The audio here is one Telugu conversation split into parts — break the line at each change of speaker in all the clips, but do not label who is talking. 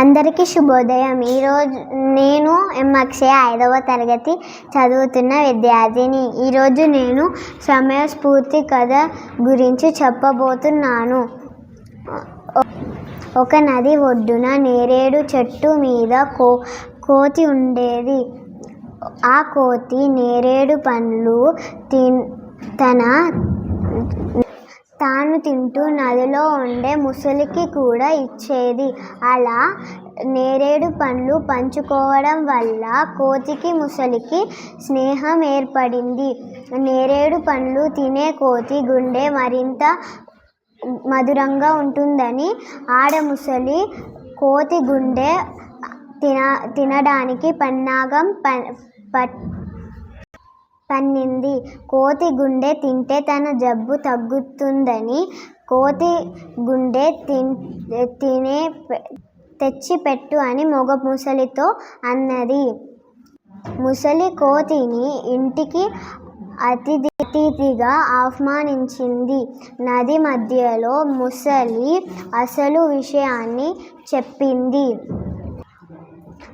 అందరికీ శుభోదయం. ఈరోజు నేను ఎం అక్షయ ఐదవ తరగతి చదువుతున్న విద్యార్థిని. ఈరోజు నేను సమయస్ఫూర్తి కథ గురించి చెప్పబోతున్నాను. ఒక నది ఒడ్డున నేరేడు చెట్టు మీద కో కోతి ఉండేది. ఆ కోతి నేరేడు పండ్లు తిన్ తన తాను తింటూ నదిలో ఉండే ముసలికి కూడా ఇచ్చేది. అలా నేరేడు పండ్లు పంచుకోవడం వల్ల కోతికి ముసలికి స్నేహం ఏర్పడింది. నేరేడు పండ్లు తినే కోతి గుండె మరింత మధురంగా ఉంటుందని ఆడ ముసలి కోతి గుండె తిన తినడానికి పన్నాగం ప ప పన్నింది. కోతి గుండె తింటే తన జబ్బు తగ్గుతుందని కోతి గుండె తిన్ తినే తెచ్చిపెట్టు అని మొగ ముసలితో అన్నది. ముసలి కోతిని ఇంటికి అతిథి అతిథిగా ఆహ్వానించింది. నది మధ్యలో ముసలి అసలు విషయాన్ని చెప్పింది.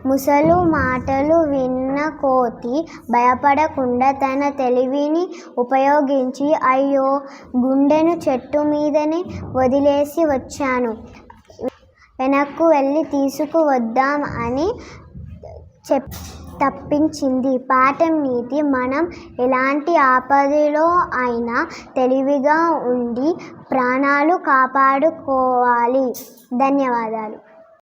ముసలు మాటలు విన్న కోతి భయపడకుండా తన తెలివిని ఉపయోగించి అయ్యో గుండెను చెట్టు మీదనే వదిలేసి వచ్చాను. వెనక్కు వెళ్ళి తీసుకువద్దాం అని చెప్ తప్పించింది. పాఠం నీతి మనం ఎలాంటి ఆపదలో అయినా తెలివిగా ఉండి ప్రాణాలు కాపాడుకోవాలి. ధన్యవాదాలు.